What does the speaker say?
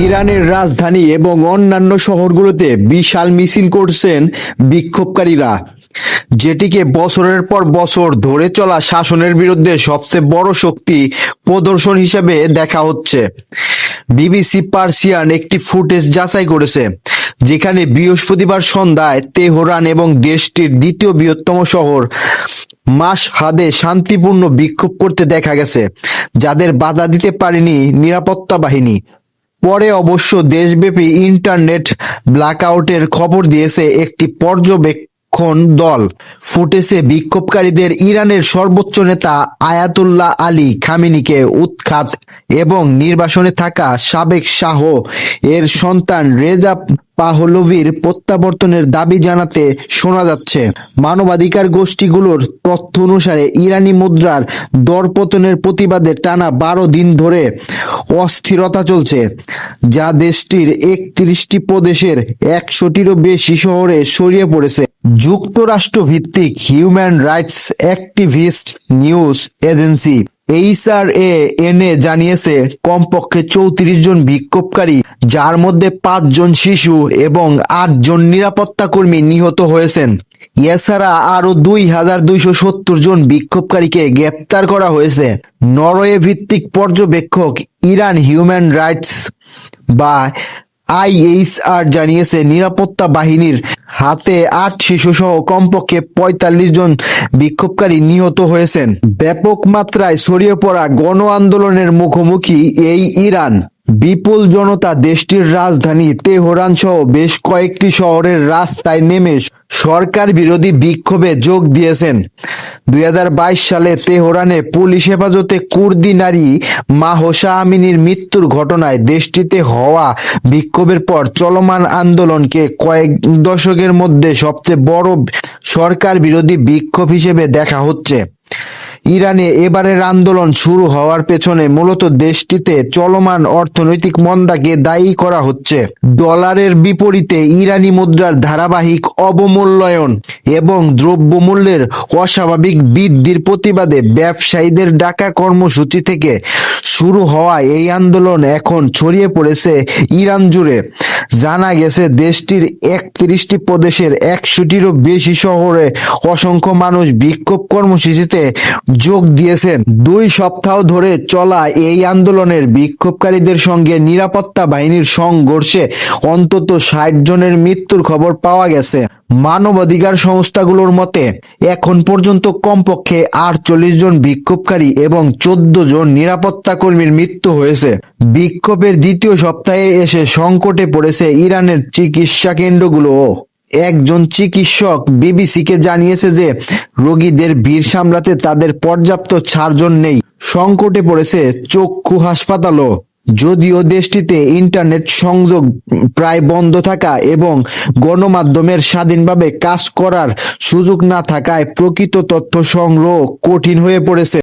ইরানের রাজধানী এবং অন্যান্য শহরগুলোতে বিশাল মিছিল করছেন বিক্ষোভকারীরা। যেটিকে বছরের পর বছর ধরে চলা শাসনের বিরুদ্ধে সবচেয়ে বড় শক্তি প্রদর্শন হিসেবে দেখা হচ্ছে। বিবিসি পার্সিয়ান একটি ফুটেজ যাচাই করেছে, যেখানে বৃহস্পতিবার সন্ধ্যায় তেহরান এবং দেশটির দ্বিতীয় বৃহত্তম শহর মাস হাদে শান্তিপূর্ণ বিক্ষোভ করতে দেখা গেছে, যাদের বাধা দিতে পারেনি নিরাপত্তা বাহিনী। পরে অবশ্য দেশব্যাপী ইন্টারনেট ব্ল্যাকআউটের খবর দিয়েছে একটি পর্যবেক্ষণ দল। ফুটেছে বিক্ষোভকারীদের ইরানের সর্বোচ্চ নেতা আয়াতুল্লাহ আলী খামিনিকে উৎখাত এবং নির্বাসনে থাকা সাবেক শাহ এর সন্তান রেজা পাহলভির প্রত্যাবর্তনের দাবি জানাতে শোনা যাচ্ছে। মানবাধিকার গোষ্ঠীগুলোর তথ্য অনুসারে ইরানি মুদ্রার দরপতনের প্রতিবাদে টানা বারো দিন ধরে অস্থিরতা চলছে, যা দেশটির একত্রিশটি প্রদেশের একশোটিরও বেশি শহরে সরিয়ে পড়েছে। যুক্তরাষ্ট্র ভিত্তিক human rights activist news agency HR A এনে জানিয়েছে, কমপক্ষে চৌত্রিশ জন বিক্ষোভকারী, যার মধ্যে পাঁচজন শিশু এবং আটজন নিরাপত্তা কর্মী নিহত হয়েছেন। এছাড়া আরও দুই হাজার দুইশো সত্তর জন বিক্ষোভকারীকে গ্রেপ্তার করা হয়েছে। নরওয়ে ভিত্তিক পর্যবেক্ষক ইরান হিউম্যান রাইটস বা আইএইচআর জানিয়েছে, নিরাপত্তা বাহিনীর হাতে আট শিশুসহ কমপক্ষে পঁয়তাল্লিশ জন বিক্ষোভকারী নিহত হয়েছেন। ব্যাপক মাত্রায় ছড়িয়ে পড়া গণ আন্দোলনের মুখোমুখি এই ইরান। বিপুল জনতা দেশটির রাজধানী তেহরান সহ বেশ কয়েকটি শহরের রাস্তায় নেমে সরকার বিরোধী বিক্ষোভে যোগ দিয়েছেন। দুই হাজার বাইশ সালে তেহরানে পুলিশ হেফাজতে কুর্দি নারী মাহসা আমিনীর মৃত্যুর ঘটনায় দেশটিতে হওয়া বিক্ষোভের পর চলমান আন্দোলনকে কয়েক দশকের মধ্যে সবচেয়ে বড় সরকার বিরোধী বিক্ষোভ হিসেবে দেখা হচ্ছে। ইরানে এবারের আন্দোলন শুরু হওয়ার পেছনে মূলত দেশটিতে চলমান অর্থনৈতিক মন্দাকে দায়ী করা হচ্ছে। ডলারের বিপরীতে ইরানি মুদ্রার ধারাবাহিক অবমূল্যায়ন এবং দ্রব্যমূল্যের অস্বাভাবিক বৃদ্ধির প্রতিবাদে ব্যবসায়ীদের ডাকা কর্মসূচি থেকে শুরু হওয়া এই আন্দোলন এখন ছড়িয়ে পড়েছে ইরান জুড়ে। জানা গেছে, দেশটির একত্রিশটি প্রদেশের একশোটিরও বেশি শহরে অসংখ্য মানুষ বিক্ষোভ কর্মসূচিতে যোগ দিয়েছেন। দুই সপ্তাহ ধরে চলা এই আন্দোলনের বিক্ষোভকারীদের সঙ্গে নিরাপত্তা বাহিনীর সংঘর্ষে অন্তত ষাট জনের মৃত্যুর খবর পাওয়া গেছে। মানবাধিকার সংস্থাগুলোর মতে, এখন পর্যন্ত কমপক্ষে আটচল্লিশ জন বিক্ষোভকারী এবং চোদ্দ জন নিরাপত্তা কর্মীর মৃত্যু হয়েছে। বিক্ষোভের দ্বিতীয় সপ্তাহে এসে সংকটে পড়েছে ইরানের চিকিৎসা কেন্দ্রগুলোও একজন চিকিৎসক বিবিসিকে জানিয়েছে যে, রোগীদের ভিড় সামলাতে তাদের পর্যাপ্ত ছাড়জন নেই। সংকটে পড়েছে চক্ষু হাসপাতালও। যদিও দেশটিতে ইন্টারনেট সংযোগ প্রায় বন্ধ থাকা এবং গণমাধ্যমের স্বাধীনভাবে কাজ করার সুযোগ না থাকায় প্রকৃত তথ্য সংগ্রহ কঠিন হয়ে পড়েছে।